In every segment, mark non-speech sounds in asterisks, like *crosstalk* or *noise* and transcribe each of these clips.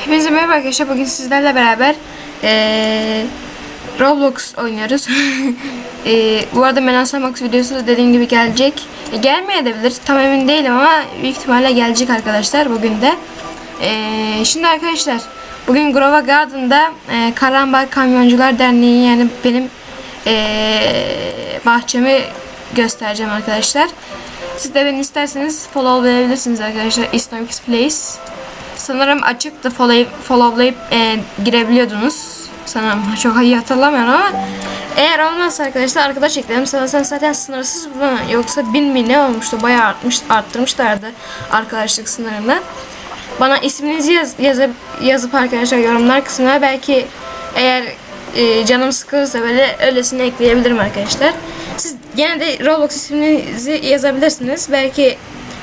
Hepinize merhaba arkadaşlar. Bugün sizlerle beraber eee, Roblox oynuyoruz. Eee, *laughs* bu arada Melansa Max videosu da dediğim gibi gelecek. E, gelmeyebilir. Tam emin değilim ama büyük ihtimalle gelecek arkadaşlar bugün de. Eee, şimdi arkadaşlar bugün Grova Garden'da eee Karambal Kamyoncular Derneği yani benim eee, bahçemi göstereceğim arkadaşlar. Siz de beni isterseniz followlayabilirsiniz arkadaşlar. Islamix Place. Sanırım açıktı follow, followlayıp e, girebiliyordunuz. Sanırım çok iyi hatırlamıyorum ama eğer olmazsa arkadaşlar arkadaş ekledim. Sanırsam zaten sınırsız mı yoksa bin mi ne olmuştu? Bayağı artmış, arttırmışlardı arkadaşlık sınırını. Bana isminizi yaz, yazıp, yazıp arkadaşlar yorumlar kısmına belki eğer e, canım sıkılırsa böyle öylesine ekleyebilirim arkadaşlar. Siz gene de Roblox isminizi yazabilirsiniz. Belki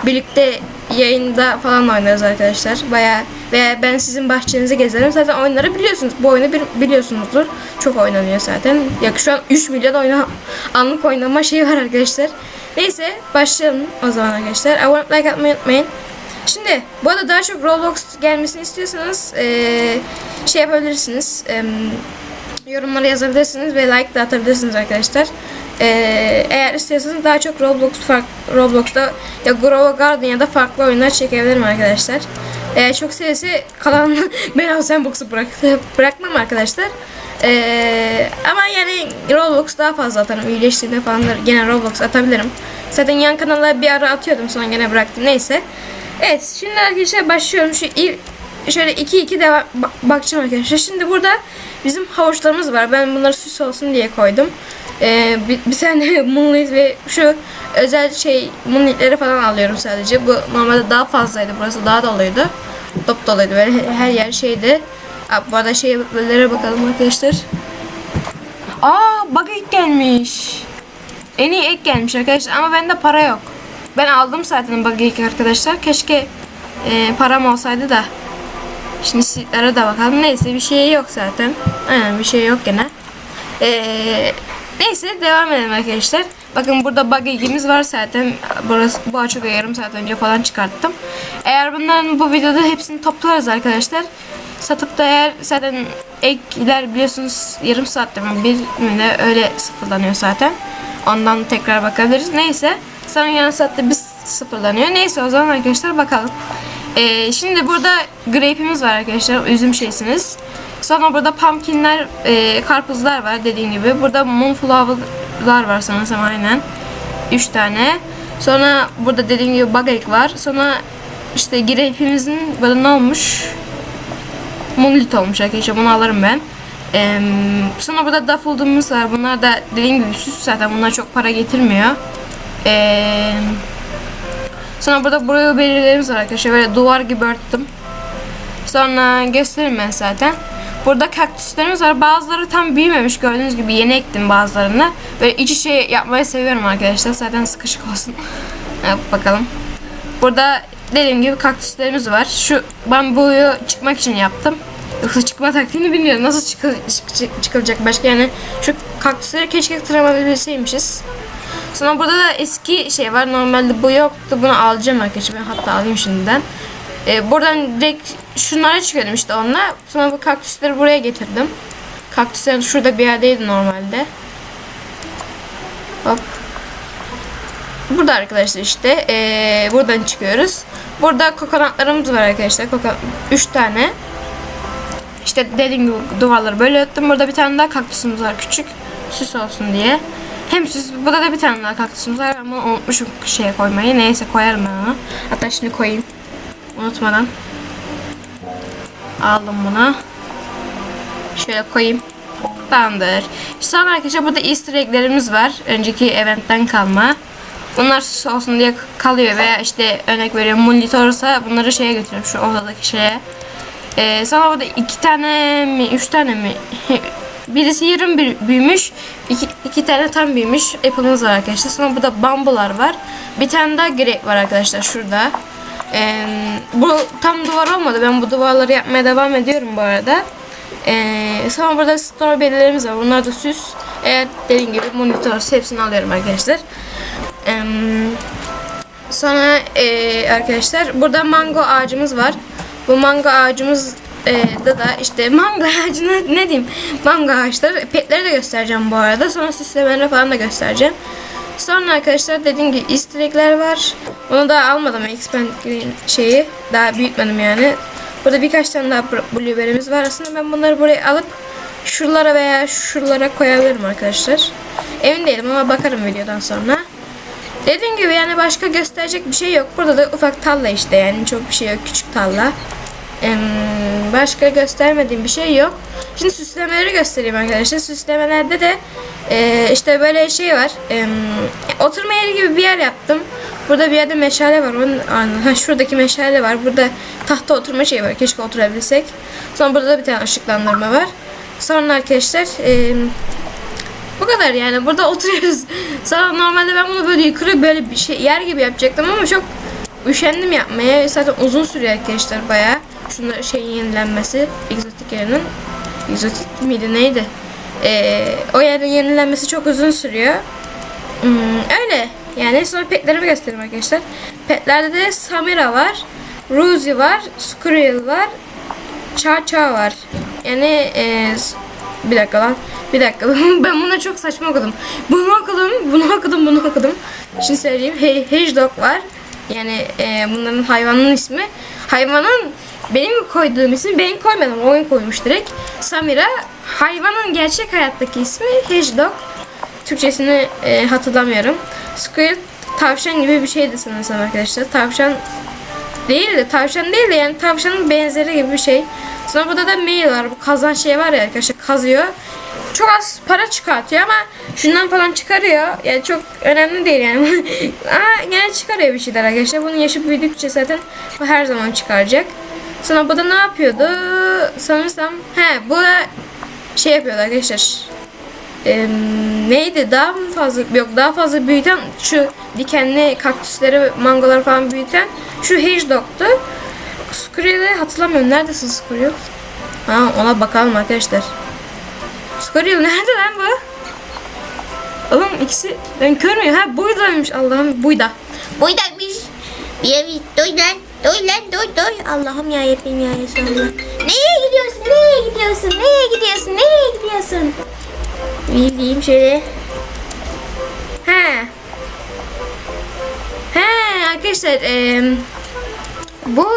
birlikte yayında falan oynarız arkadaşlar. Baya veya ben sizin bahçenizi gezerim. Zaten oyunları biliyorsunuz. Bu oyunu biliyorsunuzdur. Çok oynanıyor zaten. Ya şu an 3 milyon oyna anlık oynama şeyi var arkadaşlar. Neyse başlayalım o zaman arkadaşlar. Abone like atmayı unutmayın. Şimdi bu arada daha çok Roblox gelmesini istiyorsanız eee, şey yapabilirsiniz. Eee yorumlara yazabilirsiniz ve like de atabilirsiniz arkadaşlar. Ee, eğer istiyorsanız daha çok Roblox fark, Roblox'ta ya Grova Garden ya da farklı oyunlar çekebilirim arkadaşlar. Eğer çok seviyesi kalan *laughs* ben Sandbox'u bırak, bırakmam arkadaşlar. Ee, ama yani Roblox daha fazla atarım. İyileştiğinde falan da gene Roblox atabilirim. Zaten yan kanala bir ara atıyordum sonra gene bıraktım. Neyse. Evet şimdi arkadaşlar başlıyorum. Şu ilk şöyle 2-2 devam ba- bakacağım arkadaşlar. Şimdi burada bizim havuçlarımız var. Ben bunları süs olsun diye koydum. Ee, bir, bir tane *laughs* moonlight ve şu özel şey moonlightleri falan alıyorum sadece. Bu normalde daha fazlaydı. Burası daha doluydu. Top doluydu. Böyle he- her yer şeydi. Aa, bu arada şeylere bakalım arkadaşlar. Aa bug ek gelmiş. En iyi ek gelmiş arkadaşlar ama bende para yok. Ben aldım zaten bug ek arkadaşlar. Keşke e, param olsaydı da. Şimdi sitlere de bakalım. Neyse bir şey yok zaten. Aynen bir şey yok gene. Ee, neyse devam edelim arkadaşlar. Bakın burada bug ilgimiz var zaten. Burası bu açık yarım saat önce falan çıkarttım. Eğer bunların bu videoda hepsini toplarız arkadaşlar. Satıp da eğer zaten ekler biliyorsunuz yarım saatte mi bir mi ne öyle sıfırlanıyor zaten. Ondan tekrar bakabiliriz. Neyse sonra yarım saatte bir sıfırlanıyor. Neyse o zaman arkadaşlar bakalım. Ee, şimdi burada grape'imiz var arkadaşlar. Üzüm şeysiniz. Sonra burada pumpkinler, e, karpuzlar var dediğim gibi. Burada moonflower'lar var sanırsam aynen. 3 tane. Sonra burada dediğim gibi bug egg var. Sonra işte grape'imizin böyle ne olmuş? Moonlit olmuş arkadaşlar. Bunu alırım ben. Ee, sonra burada daffodil'ımız var. Bunlar da dediğim gibi süs zaten. Bunlar çok para getirmiyor. Eee Sonra burada buraya belirlerimiz var arkadaşlar. Böyle duvar gibi örttüm. Sonra gösteririm ben zaten. Burada kaktüslerimiz var. Bazıları tam büyümemiş gördüğünüz gibi yeni ektim bazılarını. Böyle iç içe yapmayı seviyorum arkadaşlar. Zaten sıkışık olsun. *laughs* Bakalım. Burada dediğim gibi kaktüslerimiz var. Şu bambuyu çıkmak için yaptım. Yoksa çıkma taktiğini bilmiyorum. Nasıl çıkı, çık- çık- çıkılacak başka yani. Şu kaktüsleri keşke tırmanabilseymişiz. Sonra burada da eski şey var. Normalde bu yoktu. Bunu alacağım arkadaşlar. Ben hatta alayım şimdiden. Ee, buradan direkt şunlara çıkıyordum işte onunla. Sonra bu kaktüsleri buraya getirdim. Kaktüsler şurada bir yerdeydi normalde. Hop. Burada arkadaşlar işte ee, buradan çıkıyoruz. Burada kokonatlarımız var arkadaşlar. Kokonat 3 tane. İşte dediğim gibi duvarları böyle öttüm. Burada bir tane daha kaktüsümüz var küçük. Süs olsun diye. Hem süs, burada da bir tane daha kaktüsümüz var. Bunu unutmuşum şeye koymayı. Neyse koyarım ben onu. Hatta şimdi koyayım. Unutmadan. Aldım bunu. Şöyle koyayım. Tamamdır. Sonra arkadaşlar burada easter egg'lerimiz var. Önceki eventten kalma. Bunlar süs olsun diye kalıyor veya işte örnek veriyorum mullit olursa bunları şeye götürüyorum şu ortadaki şeye. Ee, sonra burada iki tane mi, üç tane mi? *laughs* Birisi yarım bir büyümüş, iki, iki tane tam büyümüş apple'ımız var arkadaşlar. Sonra burada bambular var. Bir tane daha grape var arkadaşlar şurada. Ee, bu tam duvar olmadı. Ben bu duvarları yapmaya devam ediyorum bu arada. Ee, sonra burada strawberry'lerimiz var. Bunlar da süs. Eğer dediğim gibi monitör hepsini alıyorum arkadaşlar. Ee, sonra ee, arkadaşlar burada mango ağacımız var. Bu mango ağacımız e, da da işte mango *laughs* ağacını ne diyeyim mango ağaçları petleri de göstereceğim bu arada. Sonra süslemeleri falan da göstereceğim. Sonra arkadaşlar dediğim gibi easter var. Onu da almadım expand şeyi. Daha büyütmedim yani. Burada birkaç tane daha blueberry'miz var. Aslında ben bunları buraya alıp şuralara veya şuralara koyabilirim arkadaşlar. Emin değilim ama bakarım videodan sonra. Dediğim gibi yani başka gösterecek bir şey yok. Burada da ufak talla işte yani çok bir şey yok. Küçük talla. Başka göstermediğim bir şey yok. Şimdi süslemeleri göstereyim arkadaşlar. Süslemelerde de e, işte böyle şey var. Oturma yeri gibi bir yer yaptım. Burada bir yerde meşale var. Onun, ha, şuradaki meşale var. Burada tahta oturma şeyi var. Keşke oturabilsek. Sonra burada da bir tane ışıklandırma var. Sonra arkadaşlar em, bu kadar yani burada *laughs* oturuyoruz. Sonra normalde ben bunu böyle yukarı böyle bir şey yer gibi yapacaktım ama çok üşendim yapmaya. Zaten uzun sürüyor arkadaşlar bayağı. Şunlar şeyin yenilenmesi. Egzotik yerinin. Egzotik miydi neydi? Ee, o yerin yenilenmesi çok uzun sürüyor. Hmm, öyle. Yani sonra petlerimi göstereyim arkadaşlar. Petlerde de Samira var. Ruzy var. Squirrel var. Cha Cha var. Yani e, bir dakika lan. Bir dakika. *laughs* ben bunu çok saçma okudum. Bunu okudum, bunu okudum, bunu okudum. Şimdi söyleyeyim. He Hedgehog var. Yani e, bunların hayvanın ismi. Hayvanın benim koyduğum ismi ben koymadım. Oyun koymuş direkt. Samira. Hayvanın gerçek hayattaki ismi Hedgehog. Türkçesini e, hatırlamıyorum. Squid tavşan gibi bir şeydi sanırsam arkadaşlar. Tavşan değil de tavşan değil de yani tavşanın benzeri gibi bir şey. Sonra burada da mail var. Bu kazan şey var ya arkadaşlar kazıyor. Çok az para çıkartıyor ama şundan falan çıkarıyor. Yani çok önemli değil yani. *laughs* ama gene çıkarıyor bir şeyler arkadaşlar. Bunun yaşı büyüdükçe zaten bu her zaman çıkaracak. Sonra bu da ne yapıyordu? Sanırsam he bu da şey yapıyordu arkadaşlar. Eee, neydi daha mı fazla yok daha fazla büyüten şu dikenli kaktüsleri mangoları falan büyüten şu hedgehog'tu. Squirrel'i hatırlamıyorum. Neredesin Squirrel? Ha ona bakalım arkadaşlar. Squirrel nerede lan bu? Oğlum ikisi ben kör müyüm? Ha buydaymış Allah'ım buyda. Buydaymış. Bir evi doy Doy lan doy doy. Allah'ım ya yapayım ya Resulallah. Nereye gidiyorsun? Nereye gidiyorsun? Nereye gidiyorsun? Nereye gidiyorsun? Bildiğim şöyle. He. He arkadaşlar eee, bu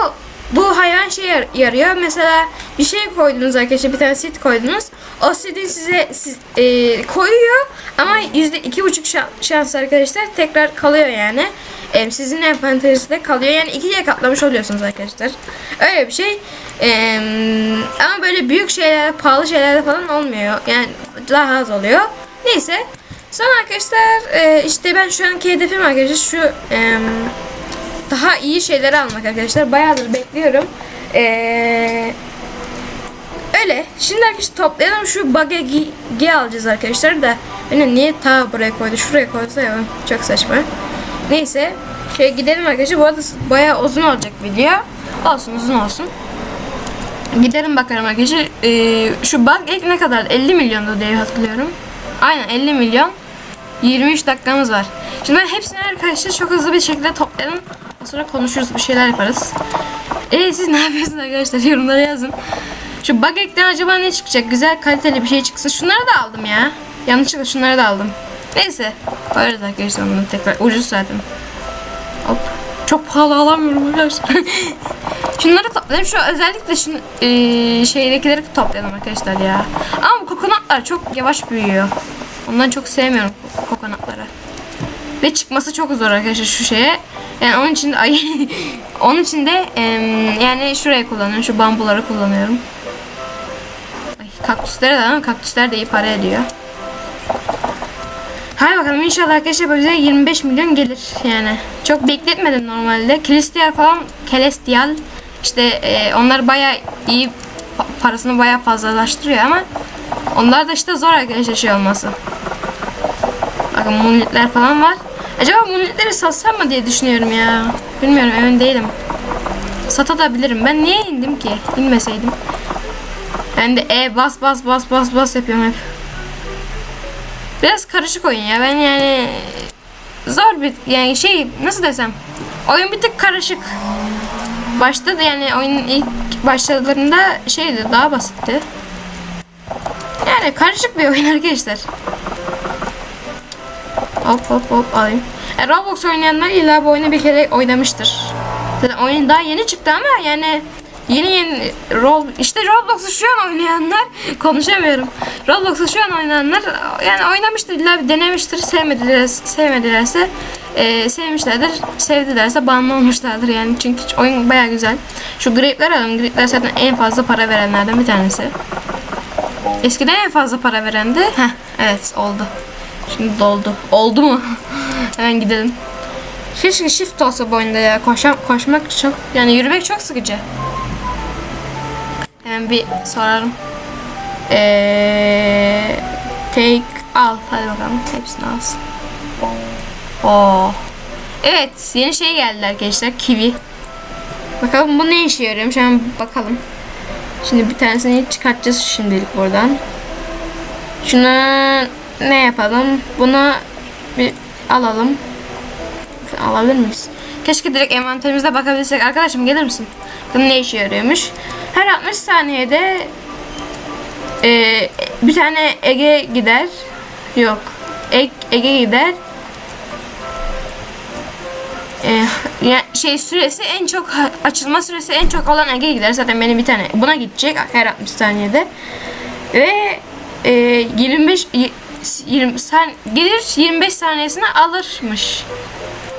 bu hayvan şey yar- yarıyor. Mesela bir şey koydunuz arkadaşlar bir tane sit koydunuz. O sitin size siz, eee, koyuyor ama yüzde iki buçuk şan- şans arkadaşlar tekrar kalıyor yani. Eee, sizin envanterinizde kalıyor. Yani ikiye katlamış oluyorsunuz arkadaşlar. Öyle bir şey. Eee, ama böyle büyük şeyler, pahalı şeylerde falan olmuyor. Yani daha az oluyor. Neyse. Sonra arkadaşlar eee, işte ben şu anki hedefim arkadaşlar şu eee, daha iyi şeyleri almak arkadaşlar. Bayağıdır bekliyorum. Eee öyle. Şimdi arkadaşlar toplayalım şu bagagi alacağız arkadaşlar da. Beni niye ta buraya koydu? Şuraya koysa ya. Çok saçma. Neyse. Şey gidelim arkadaşlar. Bu arada bayağı uzun olacak video. Olsun uzun olsun. Gidelim bakalım arkadaşlar. Ee, şu ek ne kadar? 50 milyondu diye hatırlıyorum. Aynen 50 milyon. 23 dakikamız var. Şimdi ben hepsini arkadaşlar çok hızlı bir şekilde toplayalım. Sonra konuşuruz bir şeyler yaparız. Ee siz ne yapıyorsunuz arkadaşlar *laughs* yorumlara yazın. Şu bug ekten acaba ne çıkacak? Güzel kaliteli bir şey çıksın. Şunları da aldım ya. Yanlışlıkla şunları da aldım. Neyse. Koyarız arkadaşlar bunu tekrar. Ucuz zaten. Hop. Çok pahalı alamıyorum arkadaşlar. *laughs* Şunları toplayalım. Şu özellikle şu eee, şeydekileri toplayalım arkadaşlar ya. Ama bu kokonatlar çok yavaş büyüyor. Ondan çok sevmiyorum ko- kokonatları. Ve çıkması çok zor arkadaşlar şu şeye. Yani onun için de ay *laughs* onun için de em, yani şuraya kullanıyorum. Şu bambuları kullanıyorum. Ay, kaktüsleri de ama kaktüsler de iyi para ediyor. Hadi bakalım inşallah arkadaşlar bize 25 milyon gelir yani. Çok bekletmedim normalde. Celestial falan Celestial işte e, onlar baya iyi pa- parasını baya fazlalaştırıyor ama onlar da işte zor arkadaşlar şey olması. Bakın monolitler falan var. Acaba monolitleri satsam mı diye düşünüyorum ya. Bilmiyorum emin değilim. Satabilirim. Ben niye indim ki? İnmeseydim. Ben de e bas bas bas bas bas yapıyorum hep. Biraz karışık oyun ya. Ben yani zor bir yani şey nasıl desem oyun bir tık karışık. Başta da yani oyunun ilk başladığında şeydi daha basitti. Yani karışık bir oyun *laughs* arkadaşlar. Hop hop hop alayım. E, Roblox oynayanlar illa bu oyunu bir kere oynamıştır. Zaten oyun daha yeni çıktı ama yani yeni yeni rol işte Roblox'u şu an oynayanlar *laughs* konuşamıyorum. Roblox'u şu an oynayanlar yani oynamıştır illa bir denemiştir sevmediler sevmedilerse e, sevmişlerdir sevdilerse bağımlı olmuşlardır yani çünkü oyun baya güzel. Şu grape'ler alalım grape'ler zaten en fazla para verenlerden bir tanesi. Eskiden en fazla para verendi. Heh evet oldu. Şimdi doldu. Oldu mu? *laughs* Hemen gidelim. Keşke shift olsa bu oyunda ya. Koşam, koşmak çok yani yürümek çok sıkıcı. Hemen bir sorarım. Ee, take al. Hadi bakalım. Hepsini alsın. Oo. Evet. Yeni şey geldi arkadaşlar. Kiwi. Bakalım bu ne işe yarıyormuş. Hemen bakalım. Şimdi bir tanesini çıkartacağız şimdilik buradan. Şuna ne yapalım? Bunu bir alalım. Alabilir miyiz? Keşke direkt envanterimize bakabilsek. Arkadaşım gelir misin? Bunun ne işe yarıyormuş? Her 60 saniyede e, bir tane Ege gider. Yok. Ege, Ege gider. E, ya şey süresi en çok açılma süresi en çok olan Ege gider. Zaten benim bir tane buna gidecek her 60 saniyede. Ve e, 25 y- 20 sen gelir 25 saniyesine alırmış.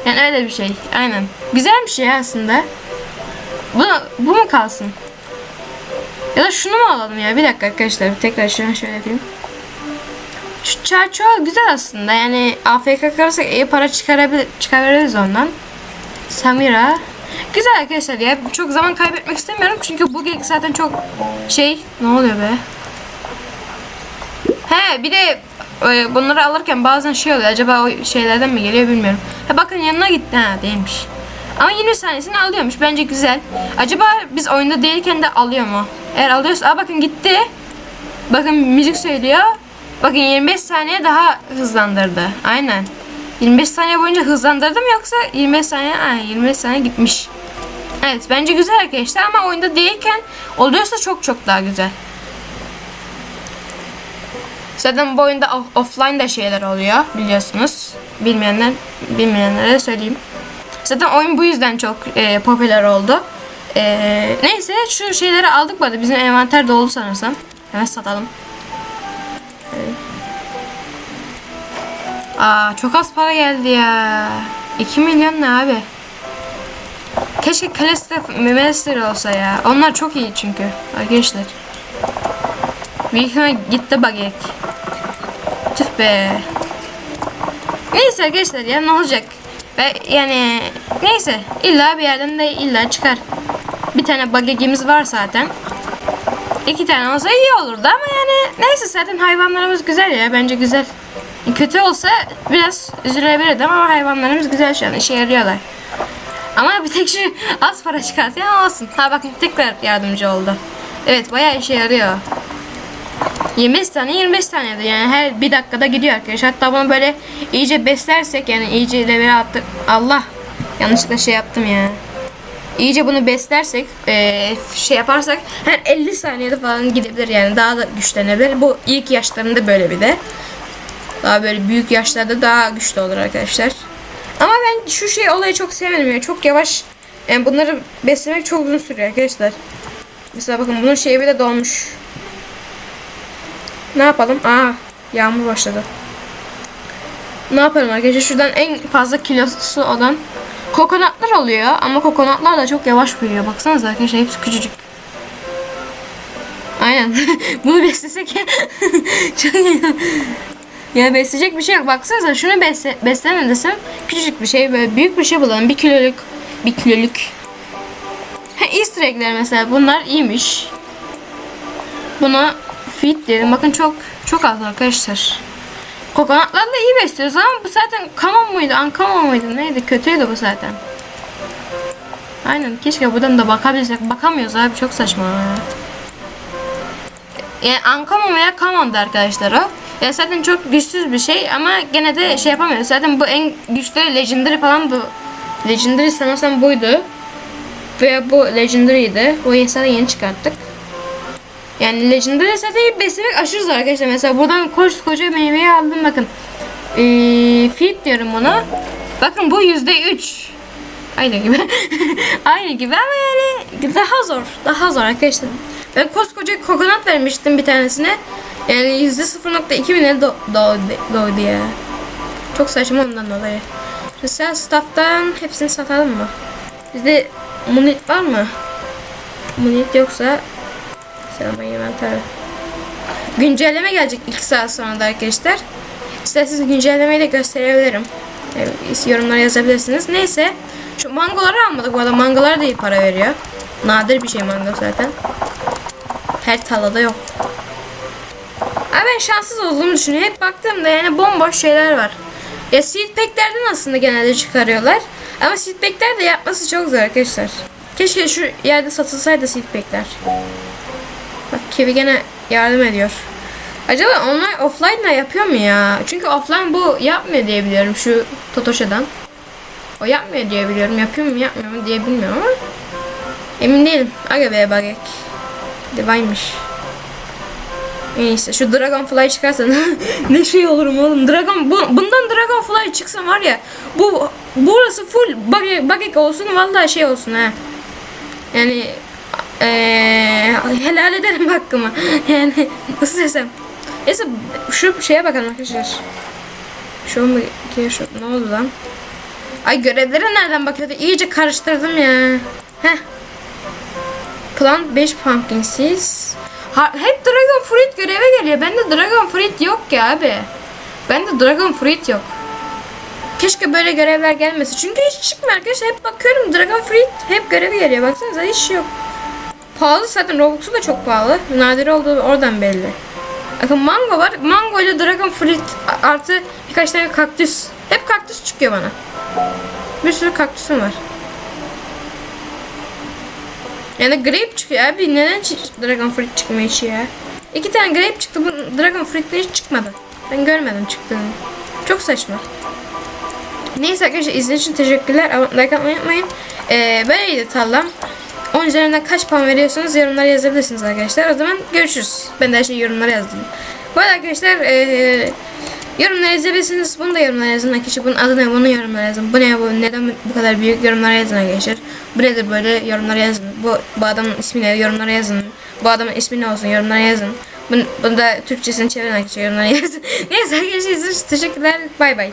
Yani öyle bir şey. Aynen. Güzel bir şey aslında. Bu, bu mu kalsın? Ya da şunu mu alalım ya? Bir dakika arkadaşlar. Tekrar şunu şöyle yapayım. Şu çarço güzel aslında. Yani AFK kalırsak iyi para çıkarabilir, çıkarabiliriz ondan. Samira. Güzel arkadaşlar ya. Çok zaman kaybetmek istemiyorum. Çünkü bu gig zaten çok şey. Ne oluyor be? He bir de bunları alırken bazen şey oluyor. Acaba o şeylerden mi geliyor bilmiyorum. Ha bakın yanına gitti. Ha değilmiş. Ama 20 saniyesini alıyormuş. Bence güzel. Acaba biz oyunda değilken de alıyor mu? Eğer alıyorsa... Aa bakın gitti. Bakın müzik söylüyor. Bakın 25 saniye daha hızlandırdı. Aynen. 25 saniye boyunca hızlandırdı mı yoksa 25 saniye... Aa, 25 saniye gitmiş. Evet bence güzel arkadaşlar ama oyunda değilken oluyorsa çok çok daha güzel. Zaten bu oyunda off- offline de şeyler oluyor biliyorsunuz. Bilmeyenler bilmeyenlere söyleyeyim. Zaten oyun bu yüzden çok e, popüler oldu. E, neyse şu şeyleri aldık bu. Bizim envanter dolu sanırsam. Hemen satalım. Aa çok az para geldi ya. 2 milyon ne abi? Keşke Kaleste Memester olsa ya. Onlar çok iyi çünkü arkadaşlar. Büyük ihtimal gitti baget. Be. Neyse arkadaşlar ya ne olacak? Ve yani neyse illa bir yerden de illa çıkar. Bir tane bagegimiz var zaten. İki tane olsa iyi olurdu ama yani neyse zaten hayvanlarımız güzel ya bence güzel. Kötü olsa biraz üzülebilirdim ama hayvanlarımız güzel şu an işe yarıyorlar. Ama bir tek şu az para çıkartıyor olsun. Ha bakın tekrar yardımcı oldu. Evet bayağı işe yarıyor. 25 tane 25 tane de yani her bir dakikada gidiyor arkadaşlar. Hatta bunu böyle iyice beslersek yani iyice level attık. Allah yanlışlıkla şey yaptım ya. İyice bunu beslersek eee, şey yaparsak her 50 saniyede falan gidebilir yani daha da güçlenebilir. Bu ilk yaşlarında böyle bir de. Daha böyle büyük yaşlarda daha güçlü olur arkadaşlar. Ama ben şu şey olayı çok sevmedim ya. Çok yavaş. Yani bunları beslemek çok uzun sürüyor arkadaşlar. Mesela bakın bunun şeyi bile dolmuş. Ne yapalım? Aa, yağmur başladı. Ne yapalım arkadaşlar? Şuradan en fazla kilosu olan kokonatlar oluyor ama kokonatlar da çok yavaş büyüyor. Baksanıza arkadaşlar hepsi küçücük. Aynen. *laughs* Bunu beslesek *laughs* çok iyi. Ya besleyecek bir şey yok. Baksanıza şunu besle, besleme desem küçücük bir şey böyle büyük bir şey bulalım. Bir kiloluk. Bir kiloluk. Ha, Easter egg'ler mesela bunlar iyiymiş. Buna fit diyelim. Bakın çok çok az arkadaşlar. Kokonatlarla iyi besliyoruz ama bu zaten kamon muydu? Ankama muydu? Neydi? Kötüydü bu zaten. Aynen. Keşke buradan da bakabilsek. Bakamıyoruz abi. Çok saçma. ya. Yani Ankama veya Kamon'du arkadaşlar o. Ya zaten çok güçsüz bir şey ama gene de şey yapamıyoruz. Zaten bu en güçlü Legendary falan bu. Legendary sanırsam buydu. Ve bu Legendary'di. Bu zaten yeni çıkarttık. Yani Legendary set'i beslemek aşırı zor arkadaşlar. Mesela buradan koskoca meyveyi aldım bakın. Ee, feed diyorum buna. Bakın bu yüzde üç. Aynı gibi. *laughs* Aynı gibi ama yani daha zor. Daha zor arkadaşlar. Ben koskoca kokonat vermiştim bir tanesine. Yani yüzde 0.2 mi ne do- doğdu, doğdu ya. Çok saçma ondan dolayı. Mesela staff'tan hepsini satalım mı? Bizde munit var mı? Munit yoksa Selam yemem tabi. Güncelleme gelecek ilk saat sonra da arkadaşlar. İsterseniz güncellemeyi de gösterebilirim. Evet, yorumlara yazabilirsiniz. Neyse. Şu mangoları almadık. Bu arada mangolar da iyi para veriyor. Nadir bir şey mango zaten. Her tarlada yok. Ama ben şanssız olduğumu düşünüyorum. Hep baktığımda yani bomboş şeyler var. Ya seed aslında genelde çıkarıyorlar. Ama seed de yapması çok zor arkadaşlar. Keşke şu yerde satılsaydı seed pack'ler. Bak Kiwi gene yardım ediyor. Acaba online offline da yapıyor mu ya? Çünkü offline bu yapmıyor diye biliyorum şu Totoşa'dan. O yapmıyor diye biliyorum. Yapıyor mu yapmıyor mu diye bilmiyorum ama emin değilim. Aga be bagek. Divine'miş. Neyse şu Dragonfly çıkarsa *laughs* ne şey olurum oğlum. Dragon bu, bundan Dragonfly çıksa var ya bu burası full bagek, bagek olsun vallahi şey olsun ha. Yani eee helal ederim hakkımı. Yani nasıl desem. Neyse şu şeye bakalım arkadaşlar. Şu mu ki şu ne oldu lan? Ay görevlere nereden bakıyordu? İyice karıştırdım ya. Heh. Plant 5 pumpkin seeds. Ha, hep Dragon Fruit göreve geliyor. Bende Dragon Fruit yok ya abi. Bende Dragon Fruit yok. Keşke böyle görevler gelmesi. Çünkü hiç çıkmıyor arkadaşlar. Hep bakıyorum Dragon Fruit hep görevi geliyor. Baksanıza hiç yok. Pahalı zaten Robux'u da çok pahalı. Nadir olduğu oradan belli. Bakın mango var. Mango ile Dragon Fruit artı birkaç tane kaktüs. Hep kaktüs çıkıyor bana. Bir sürü kaktüsüm var. Yani grape çıkıyor abi. Neden Dragon Fruit çıkmıyor hiç ya? İki tane grape çıktı. Bu Dragon Fruit'ten hiç çıkmadı. Ben görmedim çıktığını. Çok saçma. Neyse arkadaşlar izlediğiniz için teşekkürler. Abone atmayı unutmayın. Ee, böyleydi tallam. 10 üzerinden kaç puan veriyorsanız yorumlara yazabilirsiniz arkadaşlar. O zaman görüşürüz. Ben de her şeyi yorumlara yazdım. Bu arada arkadaşlar ee, yorumlara yazabilirsiniz. Bunu da yorumlara yazın arkadaşlar. Bunun adı ne? Bunu yorumlara yazın. Bu ne bu? Neden bu kadar büyük? Yorumlara yazın arkadaşlar. Bu nedir böyle? Yorumlara yazın. Bu, bu adamın ismi ne? Yorumlara yazın. Bu adamın ismi ne olsun? Yorumlara yazın. Bunu, bunu da Türkçesini çevirin arkadaşlar. Yorumlara *laughs* yazın. Neyse arkadaşlar teşekkürler. Bay bay.